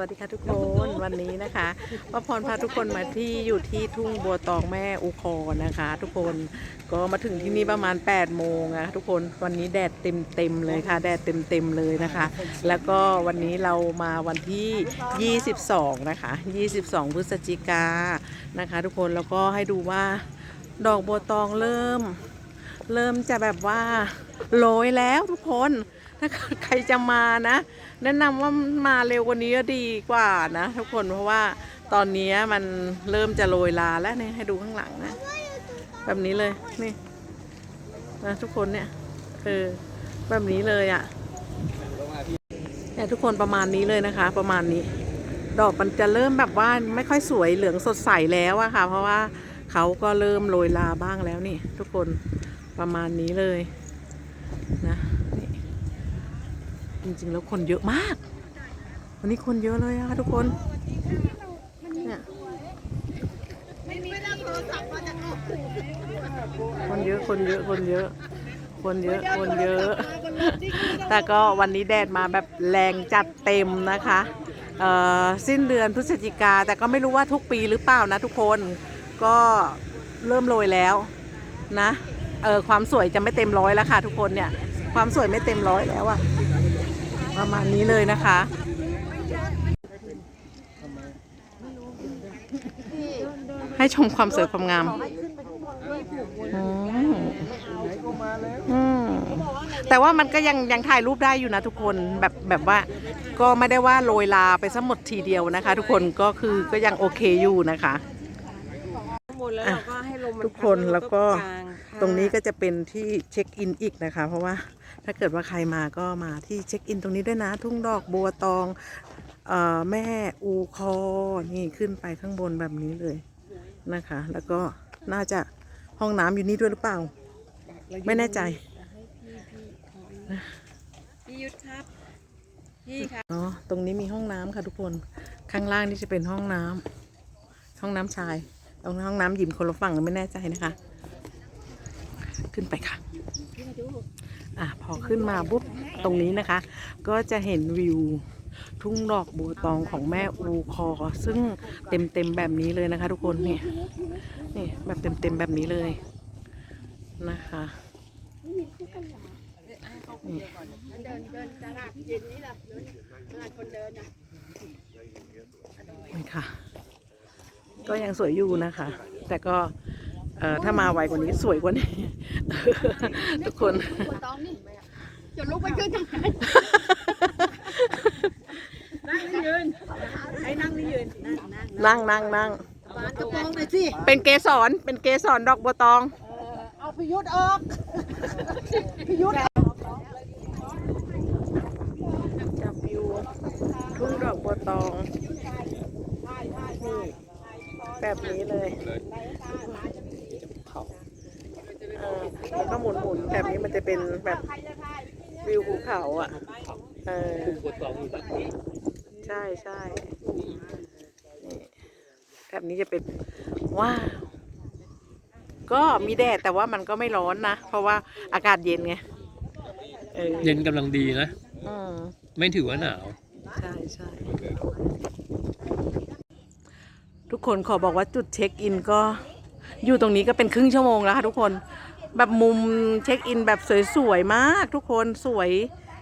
วัสดีค่ะทุกคนวันนี้นะคะป้าพรพาทุกคนมาที่อยู่ที่ทุ่งบัวตองแม่อุคอนะคะ ทุกคนก็มาถึงที่นี่ประมาณ8โมงอะทุกคนวันนี้แดดเต็มเต็มเลยค่ะ แดดเต็มเต็มเลยนะคะ แล้วก็วันนี้เรามาวันที่ 22 นะคะ 22 พฤศจิกานะคะ ทุกคนแล้วก็ให้ดูว่าดอกบัวตองเริ่ม เริ่มจะแบบว่าโรยแล้วทุกคน ถ้าใครจะมานะ แนะนำว่ามาเร็วกว่านี้ก็ดีกว่านะ ทุกคนเพราะว่าตอนนี้มันเริ่มจะโรยลาแล้วเนี่ยให้ดูข้างหลังนะ แบบนี้เลยนี่นะทุกคนเนี่ยเออแบบนี้เลยอะ่ะเนี่ยทุกคนประมาณนี้เลยนะคะ ประมาณนี้ ดอกมันจะเริ่มแบบว่าไม่ค่อยสวยเหลืองสดใสแล้วอะค่ะ เพราะว่าเขาก็เริ่มโรยลาบ้างแล้วนี่ ทุกคนประมาณนี้เลยนะ ริง ๆ แล้วคนเยอะมาก วันนี้คนเยอะเลยอะค่ะทุกคนเนี่ยคนเยอะคนเยอะคนเยอะ คนเยอะคนเยอะ แต่ก็วันนี้แดดมาแบบแรงจัดเต็มนะคะสิ้นเดือนพฤศจิกาแต่ก็ไม่รู้ว่าทุกปีหรือเปล่านะทุกคนก็เริ่มโรยแล้วนะเออความสวยจะไม่เต็มร้อยแล้วค่ะทุกคนเนี่ย ความสวยไม่เต็มร้อยแล้วอะ ประมาณนี้เลยนะคะ ให้ชมความสวยความงามอืมอืมแต่ว่ามันก็ยังยังถ่ายรูปได้อยู่นะทุกคนแบบแบบว่า ก็ไม่ได้ว่าโรยลาไปซะหมดทีเดียวนะคะ ทุกคนก็คือก็ยังโอเคอยู่นะคะ บนแล้วเราก็ให้ลมมันทุกคนแล้วก็พัดลงค่ะตรงนี้ก็จะเป็นที่เช็คอินอีกนะคะ เพราะว่าถ้าเกิดว่าใครมาก็มาที่เช็คอินตรงนี้ด้วยนะ ทุ่งดอกบัวตองเออแม่อูคอนี่ขึ้นไปข้างบนแบบนี้เลยนะคะ แล้วก็น่าจะห้องน้ำอยู่นี่ด้วยหรือเปล่า ไม่แน่ใจพี่ยุทธครับพี่ครับอ๋อตรงนี้มีห้องน้ำค่ะทุกคนข้างล่างนี่จะเป็นห้องน้ำห้องน้ำชายตรง ห้องน้ำหยิมคนละฝั่งไม่แน่ใจนะคะ ขึ้นไปค่ะ อะพอขึ้นมาปุ๊บตรงนี้นะคะ ก็จะเห็นวิวทุ่งดอกบัวตองของแม่อูคอ ซึ่งเต็มเต็มแบบนี้เลยนะคะ ทุกคนนี่นี่แบบเต็มเต็มแบบนี้เลยนะคะนี่นี่ค่ะ ก็ยังสวยอยู่นะคะ แต่ก็เอ่อถ้ามาไวกว่านี้สวยกว่านี้ ทุกคนจะลุกไปขึ้นยังไงนั่งนี่ยืนไอ้นั่งนี่ยืนนั่งนั่งนั่งนั่งนั่งบานกระโปรงหน่อยสิเป็นเกสรเป็นเกสรดอกบัวตองเอาพิยุทธออกพิยุทธจับวิวทุ่งดอกบัวตองนี่ แบบนี้เลยเออแล้วก็หมุนหมุนๆแบบนี้มันจะเป็นแบบวิวภูเขาอะเออใช่ใช่นี่แบบนี้จะเป็นว้าวก็มีแดดแต่ว่ามันก็ไม่ร้อนนะ เพราะว่าอากาศเย็นไงเออเย็นกำลังดีนะอืมไม่ถือว่าหนาว ใช่ใช่ทุ กคนขอบอกว่าจุดเช็คอินก็อยู่ตรงนี้ก็เป็นครึ่งชั่วโมงแล้วค่ะทุกคนแบบมุมเช็คอินแบบสวยๆมาก ทุกคนสวย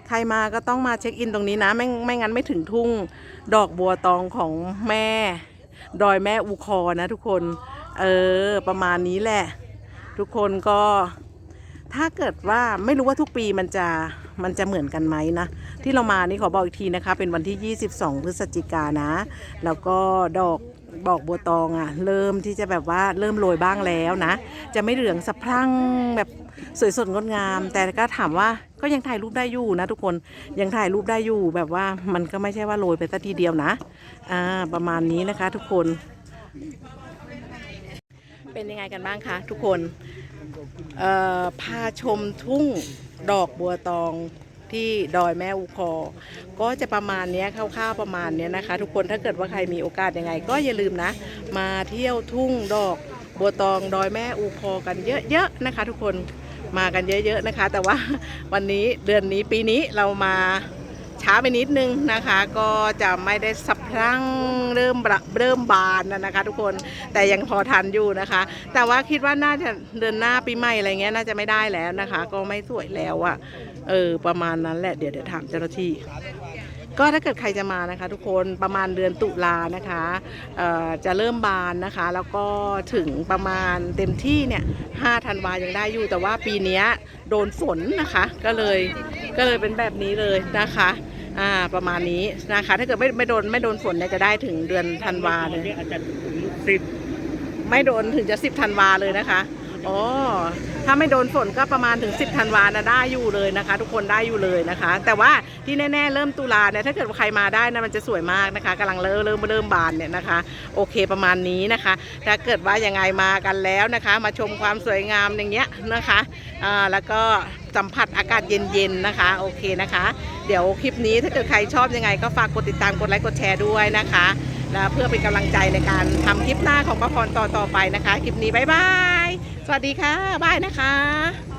ใครมาก็ต้องมาเช็คอินตรงนี้นะ ไม่ไม่งั้นไม่ถึงทุ่งดอกบัวตองของแม่ ดอยแม่อูคอนะทุกคนเออประมาณนี้แหละ ทุกคนก็ถ้าเกิดว่าไม่รู้ว่าทุกปีมันจะมันจะเหมือนกันไหมนะ ที่เรามานี่ขอบอกอีกทีนะคะ เป็นวันที่ 22 พฤศจิกานะ แล้วก็ดอก บอกบัวตองอะ่ะเริ่มที่จะแบบว่าเริ่มโรยบ้างแล้วนะ จะไม่เหลืองสะพรั่งแบบสวยสดงดงาม แต่ก็ถามว่าก็ยังถ่ายรูปได้อยู่นะทุกคนยังถ่ายรูปได้อยู่แบบว่ามันก็ไม่ใช่ว่าโรยไปสักทีเดียวนะอ่าประมาณนี้นะคะทุกคนเป็นยังไงกันบ้างคะทุกคนเอ่อพาชมทุ่งดอกบัวตอง ที่ดอยแม่อูคอ ก็จะประมาณนี้คร่าวๆประมาณนี้นะคะ ทุกคนถ้าเกิดว่าใครมีโอกาสยังไง ก็อย่าลืมนะ มาเที่ยวทุ่งดอกบัวตองดอยแม่อูคอกันเยอะๆนะคะ ทุกคนมากันเยอะ ๆนะคะ แต่ว่าวันนี้เดือนนี้ปีนี้เรามา ช้าไปนิดนึงนะคะ ก็จะไม่ได้สับพรั่งเริ่มเริ่มบานนะคะ ทุกคนแต่ยังพอทันอยู่นะคะ แต่ว่าคิดว่าน่าจะเดือนหน้าปีใหม่อะไรเงี้ยน่าจะไม่ได้แล้วนะคะ ก็ไม่สวยแล้วอะเออประมาณนั้นแหละเดี๋ยวเดี๋ยวถามเจ้าหน้าที่ก็ถ้าเกิดใครจะมานะคะ ทุกคนประมาณเดือนตุลานะคะเอ่อจะเริ่มบานนะคะ แล้วก็ถึงประมาณเต็มที่เนี่ย5ธันวายังได้อยู่ แต่ว่าปีนี้โดนฝนนะคะ ก็เลยก็เลยเป็นแบบนี้เลยนะคะ อ่าประมาณนี้นะคะ ถ้าเกิดไม่ไม่โดนไม่โดนฝนเนี่ยจะได้ถึงเดือนธันวาเลยอาจจะถึงสิบไม่โดนถึงจะ10ธันวาเลยนะคะอ๋อ ถ้าไม่โดนฝนก็ประมาณถึง 10ธันวานะได้อยู่เลยนะคะ ทุกคนได้อยู่เลยนะคะ แต่ว่าที่แน่ๆเริ่มตุลาเนี่ยถ้าเกิดว่าใครมาได้นะมันจะสวยมากนะคะกำลังเริ่มเริ่มเริ่มบานเนี่ยนะคะ โอเคประมาณนี้นะคะ ถ้าเกิดว่ายังไงมากันแล้วนะคะ มาชมความสวยงามอย่างเงี้ยนะคะอ่าแล้วก็สัมผัสอากาศเย็นๆนะคะ โอเคนะคะ เดี๋ยวคลิปนี้ถ้าเกิดใครชอบยังไง ก็ฝากกดติดตามกดไลค์กดแชร์ด้วยนะคะนะเพื่อเป็นกำลังใจในการทำคลิปหน้าของป้าพรต่อๆไปนะคะ คลิปนี้บ๊ายบาย สวัสดีค่ะบายนะคะ